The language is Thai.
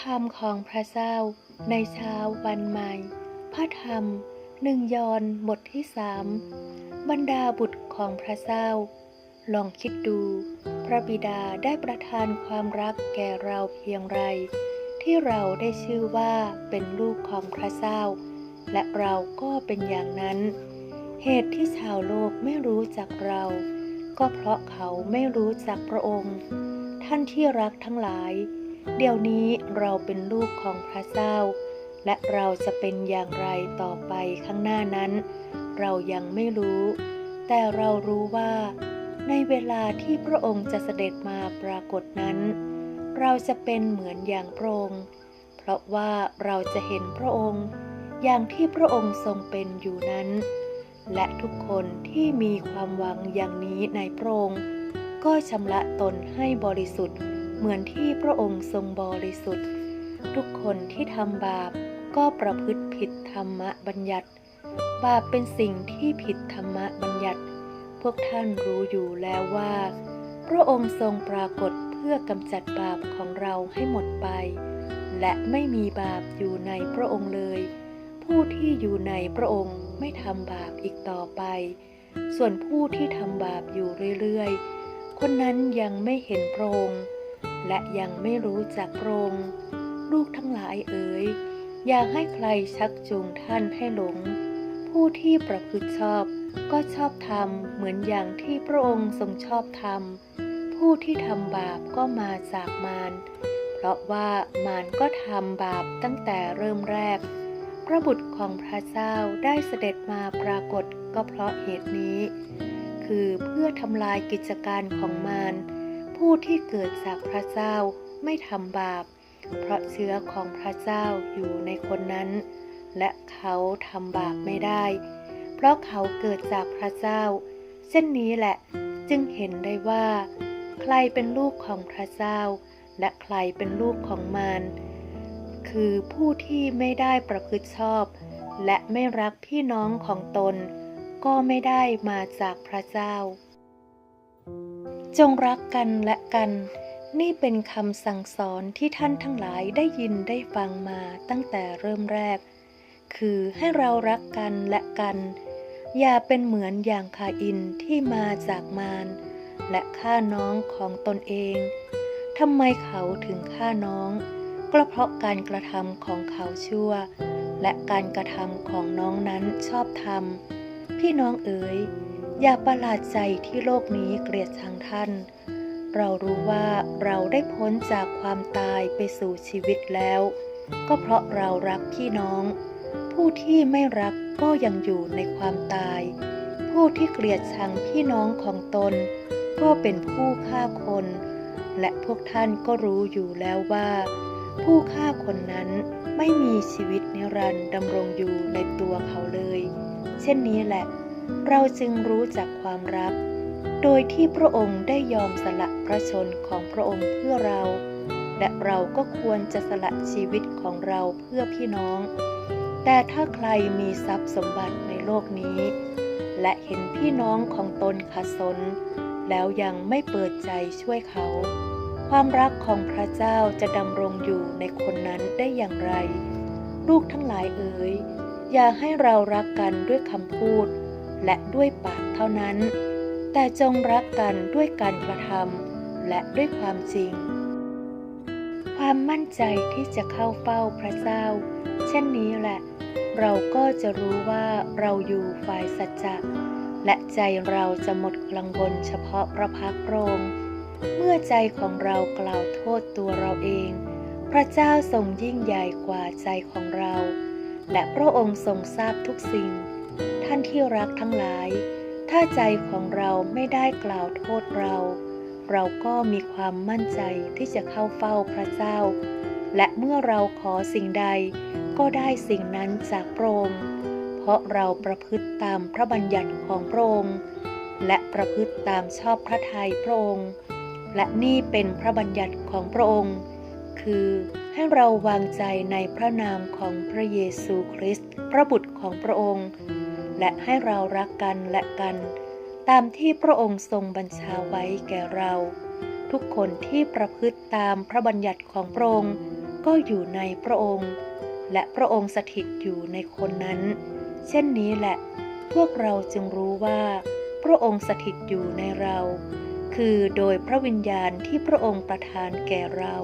คำของพระเจ้าในเช้าวันใหม่ พระธรรมหนึ่งยอห์นบทที่สามบรรดาบุตรของพระเจ้า ลองคิดดู พระบิดาได้ประทานความรักแก่เราเพียงไร ที่เราได้ชื่อว่าเป็นลูกของพระเจ้า และเราก็เป็นอย่างนั้น เหตุที่ชาวโลกไม่รู้จักเรา ก็เพราะเขาไม่รู้จักพระองค์ ท่านที่รักทั้งหลาย เดี๋ยวนี้เราเป็นลูกของพระเจ้า และเราจะเป็นอย่างไรต่อไปข้างหน้านั้น เรายังไม่รู้ แต่เรารู้ว่า ในเวลาที่พระองค์จะเสด็จมาปรากฏนั้น เราจะเป็นเหมือนอย่างพระองค์ เพราะว่าเราจะเห็นพระองค์ อย่างที่พระองค์ทรงเป็นอยู่นั้น และทุกคนที่มีความหวังอย่างนี้ในพระองค์ก็ชำระตนให้บริสุทธิ์ เหมือนที่พระองค์ทรงบริสุทธิ์ ทุกคนที่ทำบาปก็ประพฤติผิดธรรมบัญญัติ บาปเป็นสิ่งที่ผิดธรรมบัญญัติ พวกท่านรู้อยู่แล้วว่า พระองค์ทรงปรากฏเพื่อกำจัดบาปของเราให้หมดไป และไม่มีบาปอยู่ในพระองค์เลย ผู้ที่อยู่ในพระองค์ไม่ทำบาปอีกต่อไป ส่วนผู้ที่ทำบาปอยู่เรื่อยๆ คนนั้นยังไม่เห็นพระองค์ และยังไม่รู้จักพระองค์ลูกทั้งหลายเอ๋ยอย่าให้ใครชักจูงท่านให้หลง ผู้ที่ประพฤติชอบก็ชอบทำเหมือนอย่างที่พระองค์ทรงชอบทำผู้ที่ทำบาปก็มาจากมารเพราะว่ามารก็ทำบาปตั้งแต่เริ่มแรก พระบุตรของพระเจ้าได้เสด็จมาปรากฏก็เพราะเหตุนี้ คือเพื่อทำลายกิจการของมาร ผู้ที่เกิดจากพระเจ้าไม่ทำบาป เพราะเชื้อของพระเจ้าอยู่ในคนนั้น และเขาทำบาปไม่ได้ เพราะเขาเกิดจากพระเจ้า เช่นนี้แหละจึงเห็นได้ว่า ใครเป็นลูกของพระเจ้า และใครเป็นลูกของมารคือผู้ที่ไม่ได้ประพฤติชอบ และไม่รักพี่น้องของตน ก็ไม่ได้มาจากพระเจ้า จงรักกันและกัน นี่เป็นคำสั่งสอนที่ท่านทั้งหลายได้ยินได้ฟังมาตั้งแต่เริ่มแรก คือให้เรารักกันและกัน อย่าเป็นเหมือนอย่างคาอินที่มาจากมารและฆ่าน้องของตนเองทำไมเขาถึงฆ่าน้อง ก็เพราะการกระทำของเขาชั่ว และการกระทำของน้องนั้นชอบธรรมพี่น้องเอ๋ย อย่าประหลาดใจที่โลกนี้เกลียดชังท่าน เรารู้ว่าเราได้พ้นจากความตายไปสู่ชีวิตแล้ว ก็เพราะเรารักพี่น้อง ผู้ที่ไม่รักก็ยังอยู่ในความตาย ผู้ที่เกลียดชังพี่น้องของตน ก็เป็นผู้ฆ่าคน และพวกท่านก็รู้อยู่แล้วว่า ผู้ฆ่าคนนั้นไม่มีชีวิตนิรันดร์ดำรงอยู่ในตัวเขาเลย เช่นนี้แหละ เราจึงรู้จักความรัก โดยที่พระองค์ได้ยอมสละพระชนของพระองค์เพื่อเรา และเราก็ควรจะสละชีวิตของเราเพื่อพี่น้อง แต่ถ้าใครมีทรัพย์สมบัติในโลกนี้ และเห็นพี่น้องของตนขัดสน แล้วยังไม่เปิดใจช่วยเขา ความรักของพระเจ้าจะดำรงอยู่ในคนนั้นได้อย่างไร ลูกทั้งหลายเอ๋ยอย่าให้เรารักกันด้วยคำพูด และด้วยปากเท่านั้น แต่จงรักกันด้วยการกระทำและด้วยความจริง ความมั่นใจที่จะเข้าเฝ้าพระเจ้า เช่นนี้แหละ เราก็จะรู้ว่าเราอยู่ฝ่ายสัจจะและใจเราจะหมดกังวลเฉพาะพระพักตร์องค์เมื่อใจของเรากล่าวโทษตัวเราเอง พระเจ้าทรงยิ่งใหญ่กว่าใจของเรา และพระองค์ทรงทราบทุกสิ่ง ท่านที่รักทั้งหลาย ถ้าใจของเราไม่ได้กล่าวโทษเรา เราก็มีความมั่นใจที่จะเข้าเฝ้าพระเจ้า และเมื่อเราขอสิ่งใด ก็ได้สิ่งนั้นจากพระองค์เพราะเราประพฤติตามพระบัญญัติของพระองค์และประพฤติตามชอบพระทัยพระองค์ และนี่เป็นพระบัญญัติของพระองค์ คือให้เราวางใจในพระนามของพระเยซูคริสต์พระบุตรของพระองค์ และให้เรารักกันและกัน ตามที่พระองค์ทรงบัญชาไว้แก่เรา ทุกคนที่ประพฤติตามพระบัญญัติของพระองค์ก็อยู่ในพระองค์ และพระองค์สถิตอยู่ในคนนั้น เช่นนี้แหละ พวกเราจึงรู้ว่า พระองค์สถิตอยู่ในเรา คือโดยพระวิญญาณที่พระองค์ประทานแก่เรา